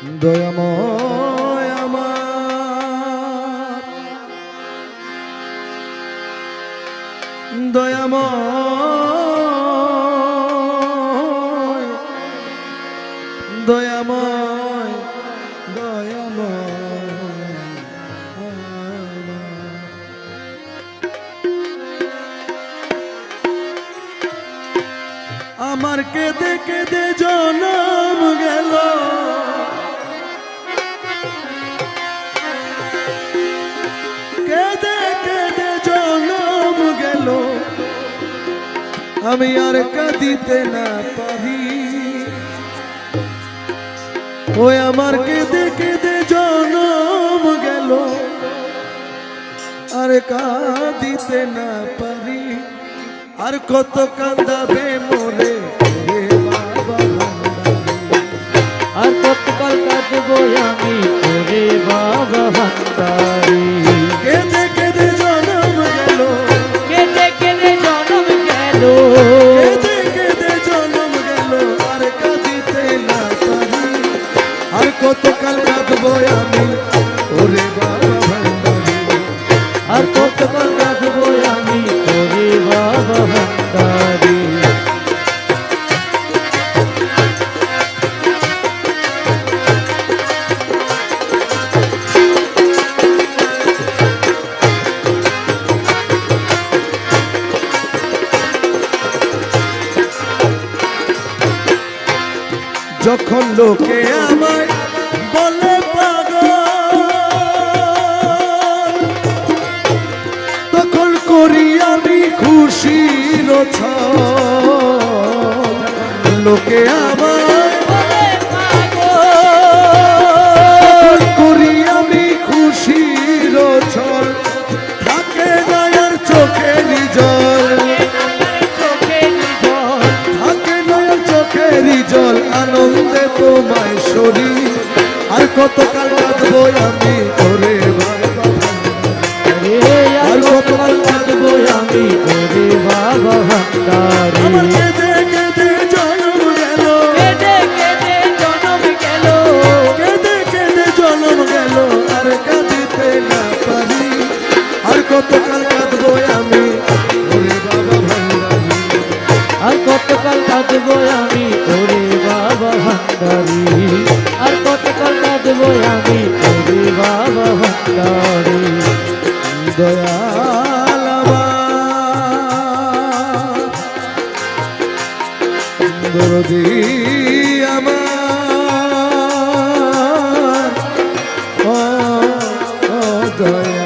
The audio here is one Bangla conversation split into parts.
দয়াময় আমার। দয়াময় দয়াময় দয়াময়। আমার কেঁদে কেঁদে জনম গেল। আমি আর কাঁদিতে না পারি। ওই আমার কেঁদে কেঁদে জনম গেল। আর কাঁদিতে না পারি। আর কত কান্দাবে মোরে রে। আর কতকাল কাঁদবো আমি তোরে বাবা ভান্ডারি। যখন লোকে আমায় বলে পাগল। তখন করি আমি খুশির রছ লোকে আমায় আনন্দে তোমায় শরীর আর কতকাল কাঁদবো আমি ওরে বাবা। রে আর কতকাল কাঁদবো আমি তোরে বাবা ভান্ডারি কতকাল কাঁদবো আমি ওরে বাবা ভান্ডারি আর কতকাল কাঁদবো আমি তোরে দরদি আমার। দয়া।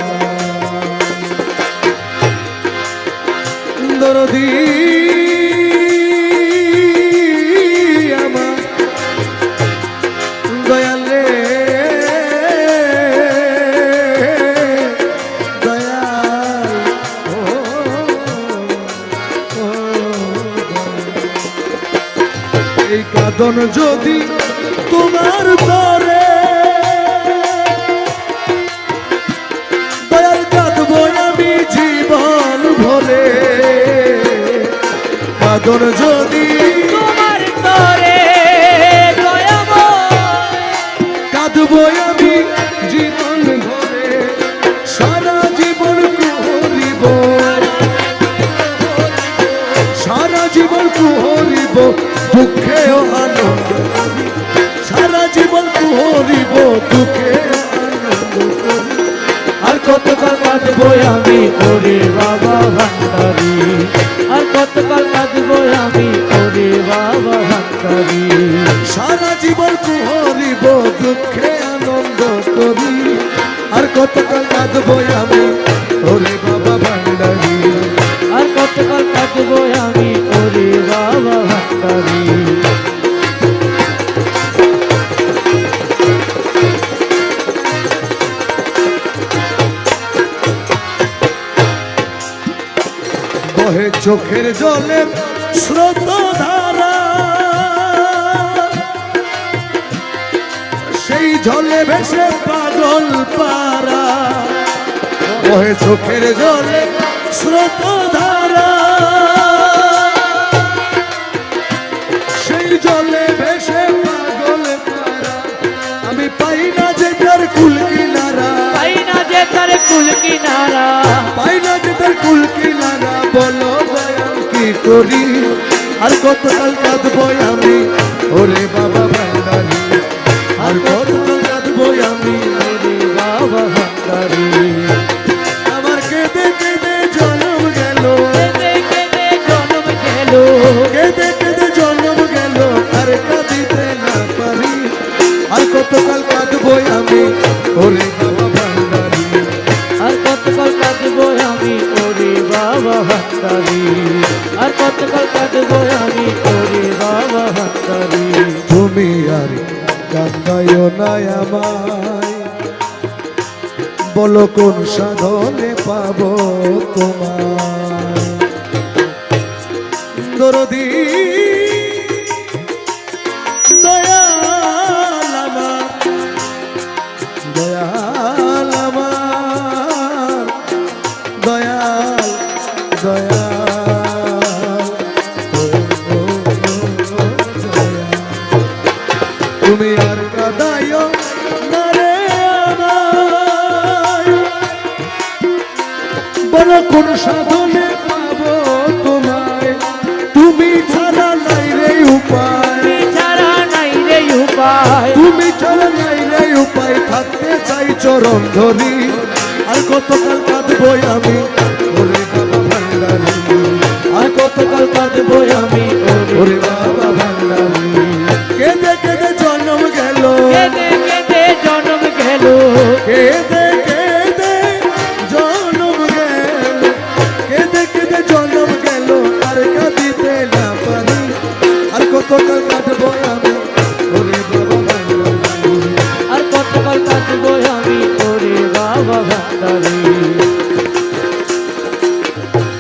কাদন যদি তোমার তরে। দয়াল কাঁদব আমি জীবন ভরে সাধন যদি তোমার তরে কাঁদবো আমি জীবন কুহরিব দুঃখে ও আনন্দ করি। আর কতকাল কাঁদবো আমি তোরে বাবা ভান্ডারি আর কতকাল কাঁদবো আমি তোরে বাবা ভান্ডারি সারা জীবন কুহরিব চোখের জলে স্রোত ধারা। সেই জলে ভেসে পাগল পারা ওহে চোখের জলে স্রোত ধারা। সেই জলে ভেসে পাগল পারা আমি পাই না যে তার কুল কিনারা। পাই না যে তার কুল কিনারা। বলো দয়াল কি করি? আর কতকাল কাঁদবো আমি? ওরে বাবা ভান্ডারি। আর কতকাল কাঁদবো আমি? ওরে বাবা ভান্ডারি। আমার কেঁদে কেঁদে জন্ম গেল। কেঁদে কেঁদে জন্ম গেল। কেঁদে কেঁদে জন্ম গেল। আর কাঁদিতে না পারি। আর কতকাল কাঁদবো আমি? ওরে ভান্ডারি আর কতকাল কাঁদবো আমি ওরে বাবা ভান্ডারি তুমি আর নাই আমায়। বলো কোন সাধনে পাবো তোমার দয়াল আর কাদায় না আমায়। বলো কোন সাধনে পাবো তোমায়? তুমি ছাড়া নাই রে উপায়। ছাড়া নাই রে উপায়। তুমি ছাড়া নাই রে উপায়। থাকতে চাই চরণ ধরি আর কতকাল কাঁদবো আমি? ওরে বাবা ভান্ডারি। আর কতকাল কাঁদবো আমি? ওরে বাবা tocar el